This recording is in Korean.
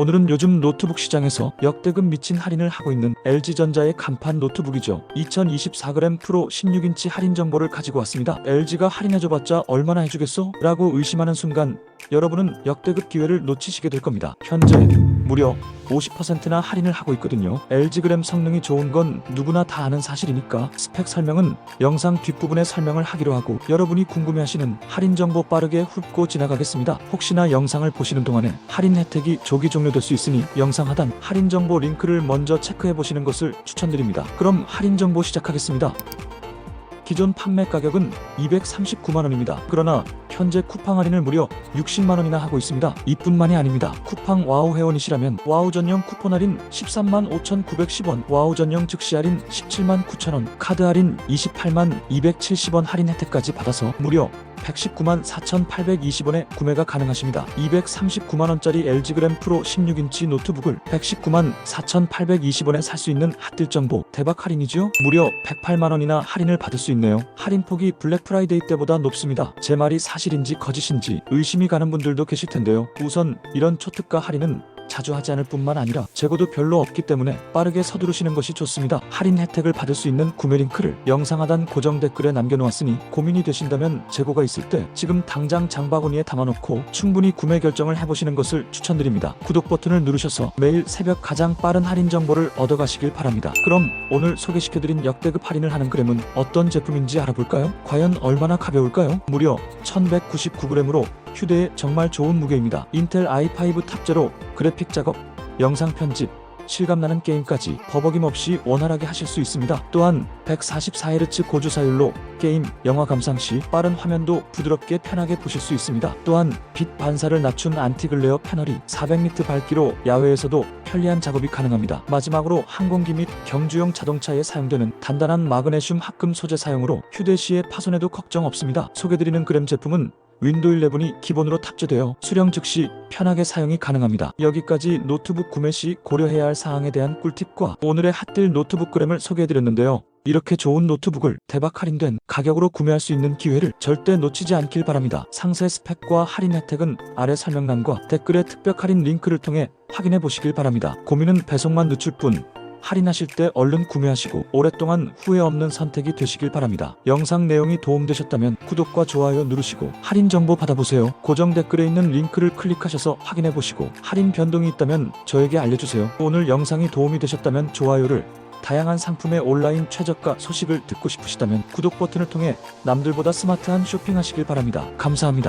오늘은 요즘 노트북 시장에서 역대급 미친 할인을 하고 있는 LG전자의 간판 노트북이죠. 2024g 프로 16인치 할인 정보를 가지고 왔습니다. LG가 할인해줘봤자 얼마나 해주겠어? 라고 의심하는 순간 여러분은 역대급 기회를 놓치시게 될 겁니다. 현재 무려 50%나 할인을 하고 있거든요. LG그램 성능이 좋은 건 누구나 다 아는 사실이니까 스펙 설명은 영상 뒷부분에 설명을 하기로 하고 여러분이 궁금해하시는 할인 정보 빠르게 훑고 지나가겠습니다. 혹시나 영상을 보시는 동안에 할인 혜택이 조기 종료될 수 있으니 영상 하단 할인 정보 링크를 먼저 체크해 보시는 것을 추천드립니다. 그럼 할인 정보 시작하겠습니다. 기존 판매 가격은 239만원입니다. 그러나 현재 쿠팡 할인을 무려 60만원이나 하고 있습니다. 이뿐만이 아닙니다. 쿠팡 와우 회원이시라면 와우 전용 쿠폰 할인 13만 5,910원, 와우 전용 즉시 할인 17만 9천원, 카드 할인 28만 270원 할인 혜택까지 받아서 무려 119만 4,820원에 구매가 가능하십니다. 239만원짜리 LG그램 프로 16인치 노트북을 119만 4,820원에 살 수 있는 핫딜 정보 대박 할인이죠? 무려 108만원이나 할인을 받을 수 있네요. 할인 폭이 블랙 프라이데이 때보다 높습니다. 제 말이 사실인지 거짓인지 의심이 가는 분들도 계실 텐데요. 우선 이런 초특가 할인은 자주 하지 않을 뿐만 아니라 재고도 별로 없기 때문에 빠르게 서두르시는 것이 좋습니다. 할인 혜택을 받을 수 있는 구매 링크를 영상 하단 고정 댓글에 남겨놓았으니 고민이 되신다면 재고가 있을 때 지금 당장 장바구니에 담아놓고 충분히 구매 결정을 해보시는 것을 추천드립니다. 구독 버튼을 누르셔서 매일 새벽 가장 빠른 할인 정보를 얻어가시길 바랍니다. 그럼 오늘 소개시켜드린 역대급 할인을 하는 그램은 어떤 제품인지 알아볼까요? 과연 얼마나 가벼울까요? 무려 1199g으로 휴대에 정말 좋은 무게입니다. 인텔 i5 탑재로 그래픽 작업, 영상 편집, 실감나는 게임까지 버벅임 없이 원활하게 하실 수 있습니다. 또한 144Hz 고주사율로 게임, 영화 감상 시 빠른 화면도 부드럽게 편하게 보실 수 있습니다. 또한 빛 반사를 낮춘 안티글레어 패널이 400니트 밝기로 야외에서도 편리한 작업이 가능합니다. 마지막으로 항공기 및 경주용 자동차에 사용되는 단단한 마그네슘 합금 소재 사용으로 휴대 시에 파손에도 걱정 없습니다. 소개드리는 그램 제품은 윈도우 11이 기본으로 탑재되어 수령 즉시 편하게 사용이 가능합니다. 여기까지 노트북 구매 시 고려해야 할 사항에 대한 꿀팁과 오늘의 핫딜 노트북 그램을 소개해드렸는데요. 이렇게 좋은 노트북을 대박 할인된 가격으로 구매할 수 있는 기회를 절대 놓치지 않길 바랍니다. 상세 스펙과 할인 혜택은 아래 설명란과 댓글의 특별 할인 링크를 통해 확인해 보시길 바랍니다. 고민은 배송만 늦출 뿐 할인하실 때 얼른 구매하시고 오랫동안 후회 없는 선택이 되시길 바랍니다. 영상 내용이 도움되셨다면 구독과 좋아요 누르시고 할인 정보 받아보세요. 고정 댓글에 있는 링크를 클릭하셔서 확인해 보시고 할인 변동이 있다면 저에게 알려주세요. 오늘 영상이 도움이 되셨다면 좋아요를 다양한 상품의 온라인 최저가 소식을 듣고 싶으시다면 구독 버튼을 통해 남들보다 스마트한 쇼핑하시길 바랍니다. 감사합니다.